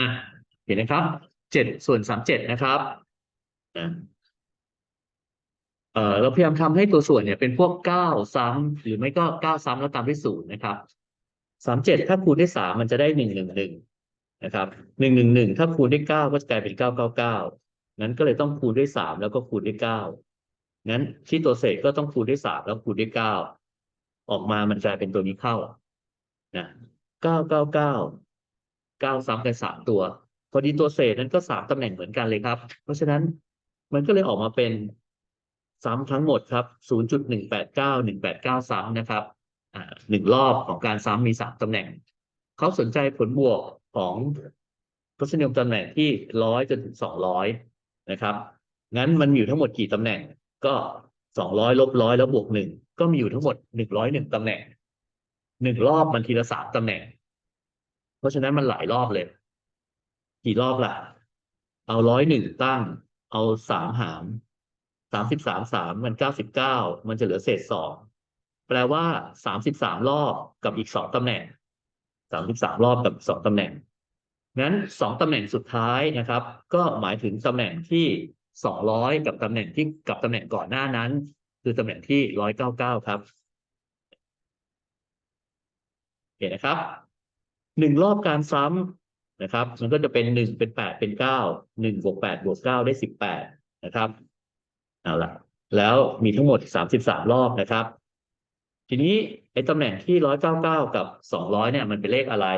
อะเห็นนะครับเจ็ดส่วนสามเจ็ดนะครับเออเราพยายามทำให้ตัวส่วนเนี่ยเป็นพวกเก้าซ้ำหรือไม่ก็เก้าซ้ำแล้วตามด้วยศูนย์นะครับสามเจ็ดถ้าคูณด้วยสามมันจะได้หนึ่งหนึ่งหนึ่งนะครับหนึ่งหนึ่งหนึ่งถ้าคูณด้วยเก้าก็จะกลายเป็นเก้าเก้าเก้างั้นก็เลยต้องคูณด้วยสามแล้วก็คูณด้วยเก้างั้นที่ตัวเศษก็ต้องคูณด้วยสามแล้วคูณด้วยเก้าออกมามันกลายเป็นตัวนี้เข้านะเก้าเก้าเก้า ก้าซ้ำกันสามตัว พอดีตัวเศษนั้นก็สามตำแหน่งเหมือนกันเลยครับ เพราะฉะนั้นมันก็เลยออกมาเป็นซ้ำทั้งหมดครับ 0.189 189 ซ้ำนะครับหนึ่งรอบของการซ้ำมีสามตำแหน่ง เขาสนใจผลบวกของทศนิยมตำแหน่งที่ร้อยจนถึงสองร้อยนะครับ งั้นมันมีอยู่ทั้งหมดกี่ตำแหน่ง ก็สองร้อยลบร้อยแล้วบวกหนึ่งก็มีอยู่ทั้งหมดหนึ่งร้อยหนึ่งตำแหน่งหนึ่งรอบมันทีละสามตำแหน่ง เพราะฉะนั้นมันหลายรอบเลย กี่รอบล่ะ เอาร้อยหนึ่งตั้ง เอาสามหารสามสิบสามสามมันเก้าสิบเก้ามันจะเหลือเศษสองแปลว่าสามสิบสามรอบกับอีกสองตำแหน่งสามสิบสามรอบกับสองตำแหน่งงั้นสองตำแหน่งสุดท้ายนะครับ ก็หมายถึงตำแหน่งที่สองร้อยกับตำแหน่งที่กับตำแหน่งก่อนหน้านั้น คือตำแหน่งที่ร้อยเก้าเก้าครับเห็นนะครับ หนึ่งรอบการซ้ำนะครับ มันก็จะเป็นหนึ่งเป็นแปดเป็นเก้าหนึ่งบวกแปดบวกเก้าได้สิบแปดนะครับเอาละแล้วมีทั้งหมดสามสิบสามรอบนะครับ ทีนี้ไอ้ตำแหน่งที่ร้อยเก้าเก้ากับสองร้อยเนี่ยมันเป็นเลขอะไร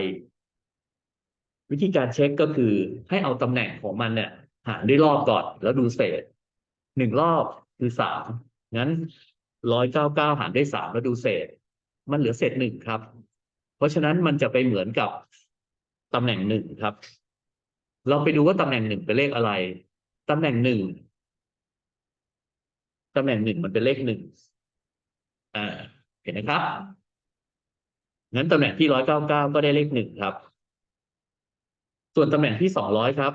วิธีการเช็คก็คือให้เอาตำแหน่งของมันเนี่ย หารด้วยรอบก่อนแล้วดูเศษหนึ่งรอบคือสามงั้นร้อยเก้าเก้าหารด้วยสามแล้วดูเศษ มันเหลือเศษหนึ่งครับ เพราะฉะนั้นมันจะไปเหมือนกับตำแหน่งหนึ่งครับ เราไปดูว่าตำแหน่งหนึ่งเป็นเลขอะไรตำแหน่งหนึ่งตำแหน่งหนึ่งมันเป็นเลขหนึ่งอ่าเห็นไหมครับงั้นตำแหน่งที่ร้อยเก้าเก้าก็ได้เลขหนึ่งครับ ส่วนตำแหน่งที่สองร้อยครับ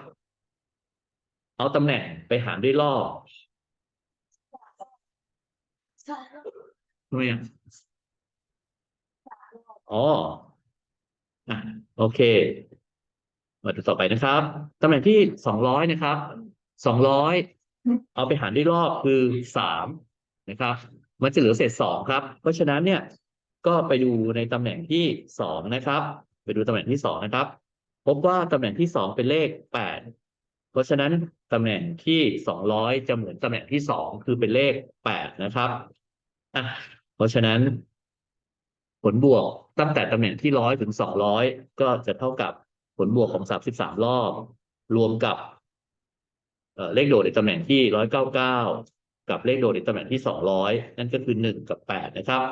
เอาตำแหน่งไปหารด้วยรอบทำไมอะ อ๋ออะโอเคมาดูต่อไปนะครับตำแหน่งที่สองร้อยนะครับสองร้อยเอาไปหารด้วยรอบคือสามนะครับ มันจะเหลือเศษสองครับ เพราะฉะนั้นเนี่ยก็ไปดูในตำแหน่งที่สองนะครับ ไปดูตำแหน่งที่สองนะครับ พบว่าตำแหน่งที่สองเป็นเลขแปดเพราะฉะนั้นตำแหน่งที่สองร้อยจะเหมือนตำแหน่งที่สองคือเป็นเลขแปดนะครับอะเพราะฉะนั้น ผลบวกตั้งแต่ตำแหน่งที่ร้อยถึงสองร้อยก็จะเท่ากับผลบวกของสามสิบสามรอบ รวมกับเเลขโดดในตำแหน่งที่ร้อยเก้าเก้ากับเลขโดดในตำแหน่งที่สองร้อยนั่นก็คือหนึ่งกับแปดนะครับ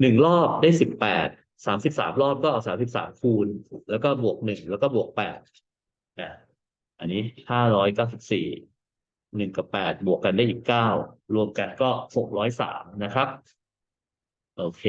หนึ่งรอบได้สิบแปดสามสิบสามรอบก็เอาสามสิบสามคูณ แล้วก็บวกหนึ่งแล้วก็บวกแปดอันนี้ห้าร้อยเก้าสิบสี่หนึ่งกับแปดบวกกันได้อีกเก้ารวมกันก็หกร้อยสามนะครับ โอเค